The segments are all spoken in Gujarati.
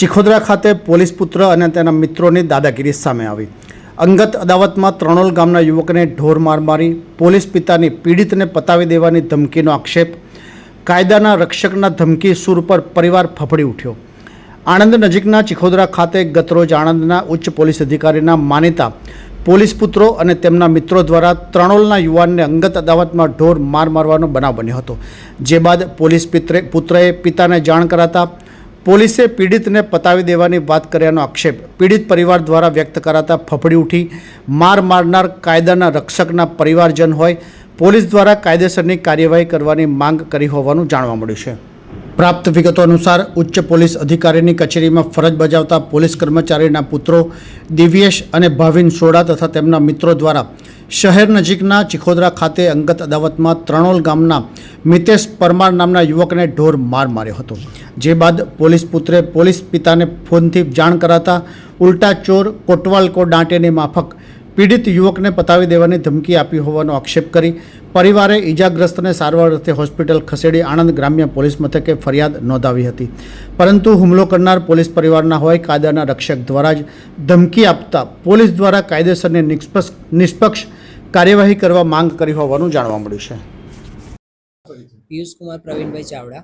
ચિખોદરા ખાતે પોલીસ પુત્ર અને તેના મિત્રોની દાદાગીરી સામે આવી. અંગત અદાવતમાં ત્રણોલ ગામના યુવકને ઢોર માર મારી પોલીસ પિતાની પીડિતને પતાવી દેવાની ધમકીનો આક્ષેપ, કાયદાના રક્ષકના ધમકી સૂર પર પરિવાર ફફડી ઉઠ્યો. આણંદ નજીકના ચિખોદરા ખાતે ગતરોજ આણંદના ઉચ્ચ પોલીસ અધિકારીના માનીતા પોલીસ પુત્રો અને તેમના મિત્રો દ્વારા ત્રણોલના યુવાનને અંગત અદાવતમાં ઢોર માર મારવાનો બનાવ બન્યો હતો. જે બાદ પોલીસ પિત્રે પુત્રએ પિતાને જાણ કરાતા પોલીસે પીડિતને પતાવી દેવાની વાત કર્યાનો આક્ષેપ પીડિત પરિવાર દ્વારા વ્યક્ત કરાતા ફફડી ઉઠી માર મારનાર કાયદાના રક્ષકના પરિવારજન હોય પોલીસ દ્વારા કાયદેસરની કાર્યવાહી કરવાની માંગ કરી હોવાનું જાણવા મળ્યું છે. પ્રાપ્ત વિગતો અનુસાર ઉચ્ચ પોલીસ અધિકારીની કચેરીમાં ફરજ બજાવતા પોલીસ કર્મચારીના પુત્રો દિવ્યેશ અને ભાવિન સોડા તથા તેમના મિત્રો દ્વારા શહેર નજીકના ચિખોદરા ખાતે અંગત અદાવતમાં ત્રણોલ ગામના મિતેશ પરમાર નામના યુવકને ઢોર માર માર્યો હતો. જે બાદ પોલીસ પુત્રે પોલીસ પિતાને ફોનથી જાણ કરાતા ઉલટા ચોર કોટવાલ કો દાંટેની માફક પીડિત યુવકને પતાવી દેવાની ધમકી આપી હોવાનો આક્ષેપ કરી પરિવારે ઈજાગ્રસ્તને સારવાર અર્થે હોસ્પિટલ ખસેડી આણંદ ગ્રામ્ય પોલીસ મથકે ફરિયાદ નોંધાવી હતી. પરંતુ હુમલો કરનાર પોલીસ પરિવારના હોય કાયદાના રક્ષક દ્વારા જ ધમકી આપતા પોલીસ દ્વારા કાયદેસરને નિષ્પક્ષ નિષ્પક્ષ કાર્યવાહી કરવા માંગ કરી હોવાનું જાણવા મળ્યું છે. પિયુષ કુમાર પ્રવીણભાઈ ચાવડા.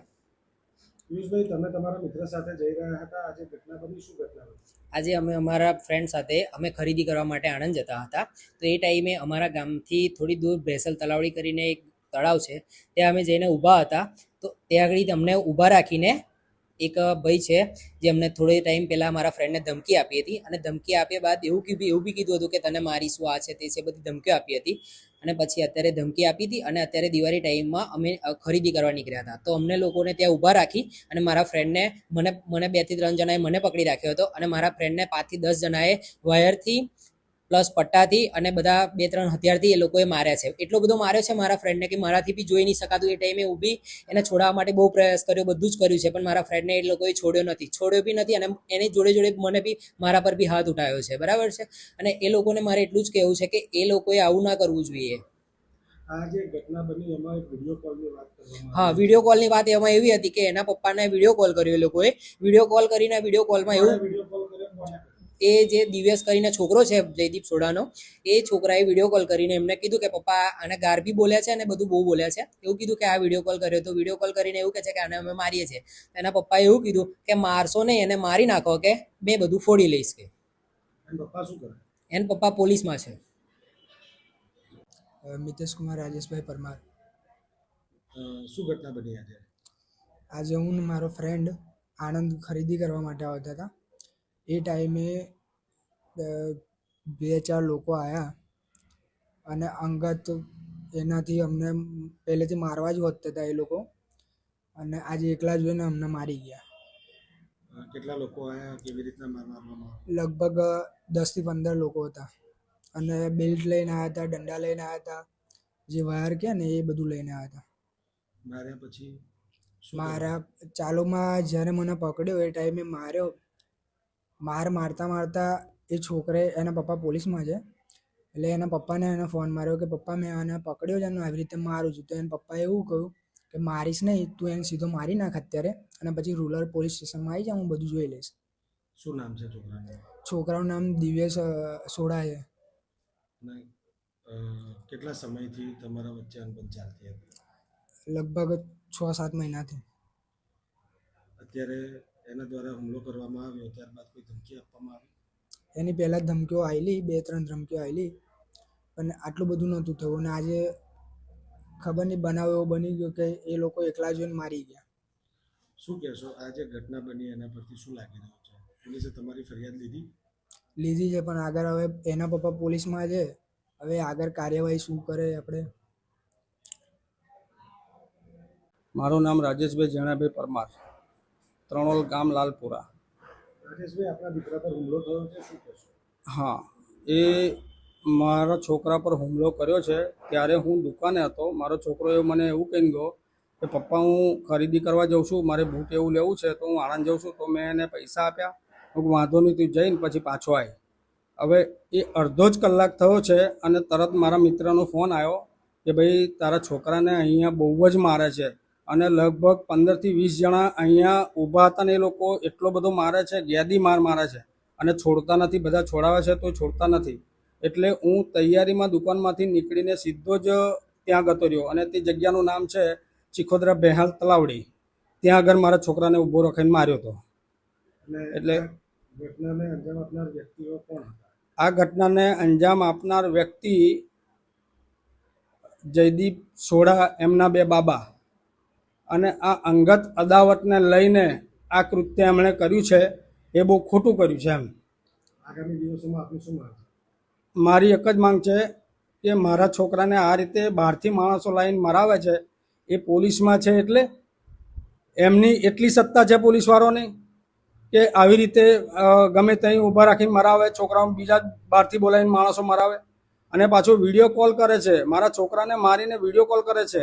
પિયુષભાઈ તમે તમારા મિત્ર સાથે જઈ રહ્યા હતા. આજે ઘટના બની. શું ઘટના આજે અમે અમારા ફ્રેન્ડ સાથે અમે ખરીદી કરવા માટે આણંદ જતા હતા. તો એ ટાઈમે અમારા ગામથી થોડી દૂર ભેસલ તલાવડી કરીને એક તળાવ છે. ત્યાં અમે જઈને ઊભા હતા. તો ત્યાં આગળ અમને ઊભા રાખીને એક ભાઈ છે, જે અમને થોડો ટાઈમ પહેલાં મારા ફ્રેન્ડને ધમકી આપી હતી. અને ધમકી આપ્યા બાદ એવું કીધું, એવું બી કીધું હતું કે, તને મારીશું આ છે, તે છે, બધી ધમકીઓ આપી હતી. અને પછી અત્યારે ધમકી આપી હતી અને અત્યારે દિવાળી ટાઈમમાં અમે ખરીદી કરવા નીકળ્યા હતા. તો અમને લોકોને ત્યાં ઊભા રાખી અને મારા ફ્રેન્ડને મને મને બેથી ત્રણ જણાએ મને પકડી રાખ્યો હતો. અને મારા ફ્રેન્ડને પાંચથી દસ જણાએ વાયરથી પ્લસ પટ્ટાથી અને બધા બે ત્રણ હથિયારથી એ લોકોએ માર્યા છે. એટલો બધો માર્યો છે મારા ફ્રેન્ડને કે મારાથી બી જોઈ નહીં શકાતું એ ટાઈમે ઊભી એને છોડાવવા માટે બહુ પ્રયાસ કર્યો બધું જ કર્યું છે પણ મારા ફ્રેન્ડને એ લોકોએ છોડ્યો નથી. છોડ્યો બી નથી અને એની જોડે જોડે મને બી મારા પર બી હાથ ઉઠાવ્યો છે. બરાબર છે? અને એ લોકોને મારે એટલું જ કહેવું છે કે એ લોકોએ આવું ના કરવું જોઈએ. આ જે ઘટના બની એમાં વીડિયો કોલની વાત હા વીડિયો કોલની વાત એમાં એવી હતી કે એના પપ્પાને વીડિયો કોલ કર્યો એ લોકોએ. વીડિયો કોલ કરીને વીડિયો કોલમાં એવું વીડિયો કોલ કર્યો કોને કર્યો? એ જે દિવ્યસ કરીને છોકરો છે જયદીપ સોઢાનો એ છોકરાએ વીડિયો કોલ કરીને એમને કીધું કે પપ્પા આને ગાર્બી બોલ્યા છે અને બધું બહુ બોલ્યા છે. એવું કીધું કે આ વીડિયો કોલ કર્યો તો વીડિયો કોલ કરીને એવું કહે છે કે આને અમે મારીએ છીએ. એના પપ્પાએ એવું કીધું કે મારશો નહીં એને મારી નાખો કે મેં બધું ફોડી લઈશ કે. એન પપ્પા શું કરે? એના પપ્પા પોલીસમાં છે. મિતેશ કુમાર રાજેશભાઈ પરમાર. શું ઘટના બની આજે? આજે હું ને મારો ફ્રેન્ડ આણંદ ખરીદી કરવા માટે આવતા હતા. એ ટાઈમે બે ચાર લોકો આવ્યા અને અંગત એનાથી અમને પહેલેથી મારવા જ વધતા હતા એ લોકો અને આજે એકલા જોઈને અમને મારી ગયા. કેટલા લોકો આવ્યા કેવી રીતના માર મારવામાં? લગભગ દસથી પંદર લોકો હતા અને બેલ્ટ લઈને આવ્યા હતા દંડા લઈને આવ્યા હતા જે વાયર કે ને એ બધું લઈને આવ્યા હતા. માર્યા પછી મારા ચાલુમાં જ્યારે મને પકડ્યો એ ટાઈમે માર્યો માર મારતા મારતા એ છોકરે એના પપ્પા પોલીસમાં છે. એટલે એના પપ્પાને એને ફોન માર્યો કે પપ્પા મેં આને પકડ્યો છે અને આવી રીતે મારું છું. તો એના પપ્પાએ એવું કહ્યું કે મારીશ નહીં તું એને સીધો મારી નાખ અત્યારે અને પછી રૂરલ પોલીસ સ્ટેશનમાં આવી જા હું બધું જોઈ લઈશ. શું નામ છે છોકરાનું? છોકરાનું નામ દિવ્યેશ સોડા છે. કેટલા સમયથી તમારા વચ્ચે અનબન ચાલતી હતી? લગભગ છ સાત મહિનાથી. અત્યારે એના દ્વારા હુમલો કરવામાં આવ્યો ત્યારબાદ કોઈ ધમકી આપવામાં આવી? એની પહેલાં ધમકીઓ આવેલી બે ત્રણ ધમકીઓ આવેલી પણ આટલું બધું નહોતું થયું અને આજે ખબર નહીં બનાવ એવો બની ગયો કે એ લોકો એકલા જોઈને મારી ગયા. શું કહેશો? આ જે ઘટના બની એના પરથી શું લાગી રહ્યું છે? પોલીસે તમારી ફરિયાદ લીધી? લીધી છે પણ આગળ હવે એના પપ્પા પોલીસમાં છે. હવે આગળ કાર્યવાહી શું કરે આપણે? મારું નામ રાજેશભાઈ જણાભાઈ પરમાર. ત્રણોલ ગામ લાલપુરા. હા એ મારા છોકરા પર હુમલો કર્યો છે. ત્યારે હું દુકાને હતો. મારો છોકરો એ મને એવું કહીને ગયો કે પપ્પા હું ખરીદી કરવા જાઉં છું. મારે બૂટ એવું લેવું છે તો હું આણંદ જાઉં છું. તો મેં એને પૈસા આપ્યા. હું વાંધો નહીં તું જઈને પછી પાછો આવી હવે એ અડધો જ કલાક થયો છે અને તરત મારા મિત્રનો ફોન આવ્યો કે ભાઈ તારા છોકરાને અહીંયા બહુ જ મારે છે. અને લગભગ પંદરથી વીસ જણા અહીંયા ઊભા હતા ને એ લોકો એટલો બધો મારે છે ગેદી માર મારે છે. અને છોડતા નથી બધા છોડાવે છે તો છોડતા નથી. એટલે હું તૈયારીમાં દુકાનમાંથી નીકળીને સીધો જ ત્યાં ગતો રહ્યો અને તે જગ્યાનું નામ છે ચિખોદરા બેહાલ તલાવડી. ત્યાં આગળ મારા છોકરાને ઊભો રાખીને માર્યો હતો. એટલે આ ઘટનાને અંજામ આપનાર વ્યક્તિઓ કોણ આ ઘટનાને અંજામ આપનાર વ્યક્તિ જયદીપ સોડા એમના બે બાબા. અને આ અંગત અદાવતને લઈને આ કૃત્ય એમણે કર્યું છે એ બહુ ખોટું કર્યું છે એમ. આગામી દિવસોમાં આપની શું માંગ મારી એક જ માંગ છે કે મારા છોકરાને આ રીતે બહારથી માણસો લાઈન મરાવે છે એ પોલીસમાં છે એટલે? એમની એટલી સત્તા છે પોલીસવાળોની કે આવી રીતે ગમે ત્યાં ઊભા રાખીને મરાવે છોકરાઓ બીજા બહારથી બોલાવીને માણસો મરાવે. અને પાછો વીડિયો કોલ કરે છે. મારા છોકરાને મારીને વીડિયો કોલ કરે છે.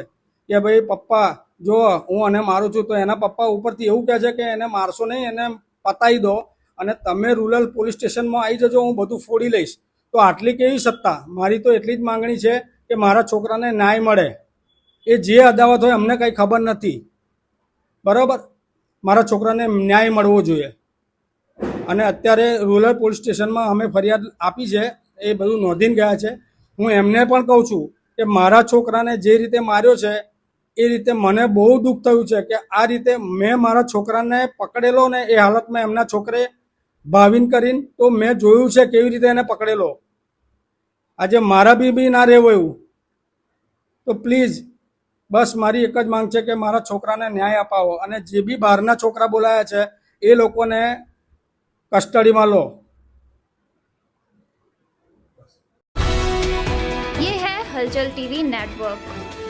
કે ભાઈ, પપ્પા, જો હું અને મારું છું, તો એના પપ્પા ઉપરથી એવું કહે છે કે એને મારશો નહીં, એને પતાવી દો અને તમે રૂરલ પોલીસ સ્ટેશનમાં આવી જજો, હું બધું ફોડી લઈશ. તો આટલી કેવી સત્તા? મારી તો એટલી જ માંગણી છે કે મારા છોકરાને ન્યાય મળે. એ જે અદાવત હોય અમને કંઈ ખબર નથી. બરાબર? મારા છોકરાને ન્યાય મળવો જોઈએ. અને અત્યારે રૂરલ પોલીસ સ્ટેશનમાં અમે ફરિયાદ આપી છે, એ બધું નોંધીને ગયા છે. હું એમને પણ કહું છું કે મારા છોકરાને જે રીતે માર્યો છે એ રીતે મને બહુ દુઃખ થયું છે કે આ રીતે મેં મારા છોકરાને પકડેલો ને એ હાલતમાં એમના છોકરે ભાવિન કરીને તો મેં જોયું છે કેવી રીતે એને પકડેલો આજે મારા બી બી ના રહેવું એવું તો પ્લીઝ બસ મારી એક જ માંગ છે કે મારા છોકરાને ન્યાય અપાવો અને જે બી બહારના છોકરા બોલાયા છે એ લોકોને કસ્ટડીમાં લો ये है हलचल टीवी नेटवर्क